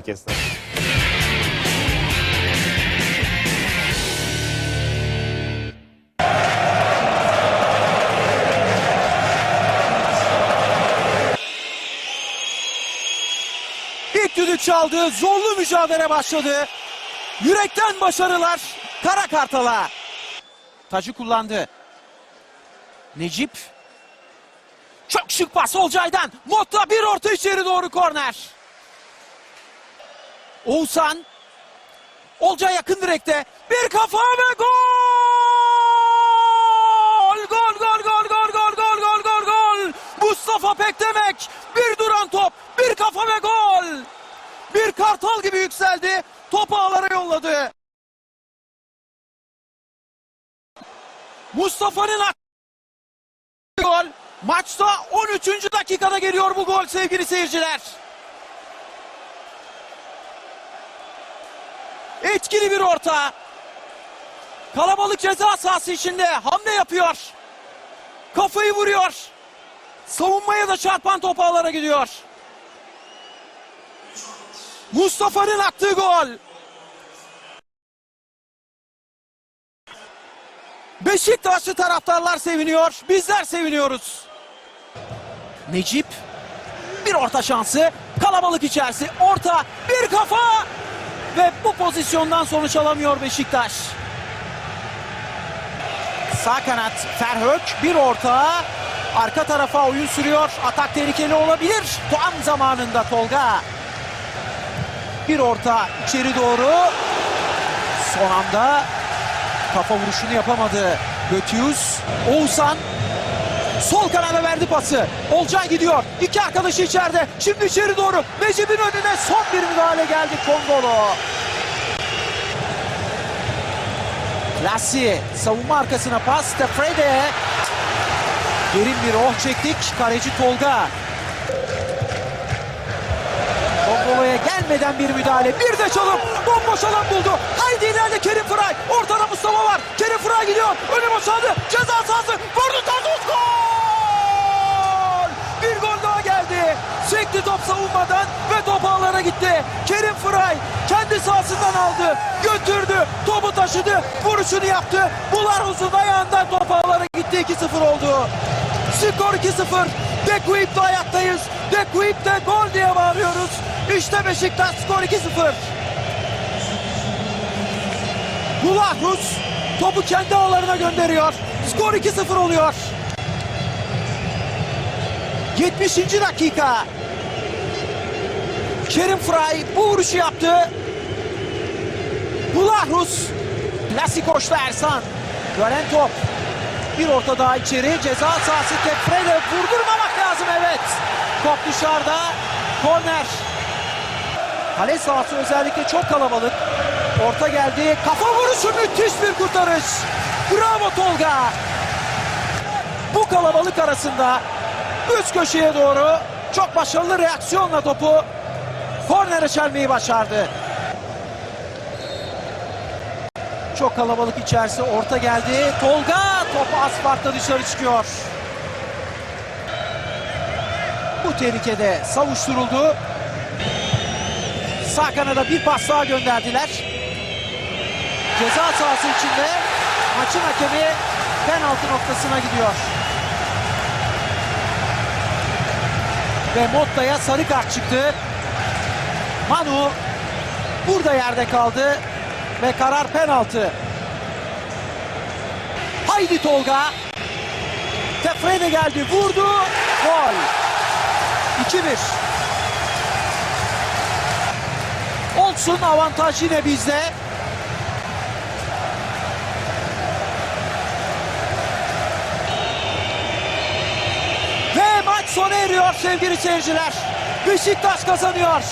bir kez daha. İlk düdük çaldı. Zorlu mücadele başladı. Yürekten başarılar Kara Kartal'a. Tacı kullandı. Necip. Çok şık pas Olcay'dan. Motta bir orta içeri doğru korner. Oğuzhan. Olcay yakın direkte. Bir kafa ve gol! Gol gol gol gol gol gol gol gol gol! Mustafa Pekdemek. Bir duran top. Bir kafa ve gol! Bir kartal gibi yükseldi. Topu ağlara yolladı. Mustafa'nın gol. Maçta 13. dakikada geliyor bu gol sevgili seyirciler. Etkili bir orta. Kalabalık ceza sahası içinde hamle yapıyor. Kafayı vuruyor. Savunmaya da çarpan top ağlara gidiyor. Mustafa'nın attığı gol. Beşiktaşlı taraftarlar seviniyor. Bizler seviniyoruz. Necip bir orta şansı. Kalabalık içerisi. Orta bir kafa ve bu pozisyondan sonuç alamıyor Beşiktaş. Sağ kanat Ferhök bir orta. Arka tarafa oyun sürüyor. Atak tehlikeli olabilir. Tam zamanında Tolga. Bir orta içeri doğru. Son anda kafa vuruşunu yapamadı. Götüyüz. Oğuzhan sol kanada verdi pası. Olcay gidiyor. İki arkadaşı içeride. Şimdi içeri doğru. Necip'in önüne son bir müdahale geldi Kongolo. Lassi savunma arkasına pas. Tefrede. Derin bir oh çektik. Kaleci Tolga. Kongolo'ya gelmeden bir müdahale. Bir de çalım. Bomboş alan buldu. Haydi ileride Kerim Fıray. Ortada Mustafa var. Kerim Fıray gidiyor. Önü boşaldı. Ceza sahası. Vurdu Tadus gol! Bir gol daha geldi. Sekti top savunmadan ve gitti. Kerim Fıray kendi sahasından aldı. Götürdü. Topu taşıdı. Vuruşunu yaptı. Bular uzun ayağından top ağlara gitti. 2-0 oldu. Skor 2-0. De Kuip'te ayaktayız. De Kuip'te gol diye bağırıyoruz. İşte Beşiktaş skor 2-0. Bulahrus topu kendi ağlarına gönderiyor. Skor 2-0 oluyor. 70. dakika. Kerim Fry bu vuruşu yaptı. Bulahrus. Lassi koştu Ersan. Gören top. Bir orta daha içeri. Ceza sahası Tefre'yle vurdurmamak lazım evet. Top dışarıda. Korner. Kale sahası özellikle çok kalabalık. Orta geldi. Kafa vuruşu müthiş bir kurtarış. Bravo Tolga. Bu kalabalık arasında üst köşeye doğru çok başarılı reaksiyonla topu kornere çelmeyi başardı. Çok kalabalık içerisi orta geldi. Tolga topu asfaltta dışarı çıkıyor. Bu tehlikede savuşturuldu. Sağ kanada bir pas daha gönderdiler. Ceza sahası içinde maçın hakemi penaltı noktasına gidiyor. Ve Motta'ya sarı kart çıktı. Manu burada yerde kaldı ve karar penaltı. Haydi Tolga. Tefrede geldi, vurdu. Gol. 2-1. Olsun avantaj yine bizde. Ve maç sona eriyor sevgili seyirciler. Beşiktaş kazanıyor.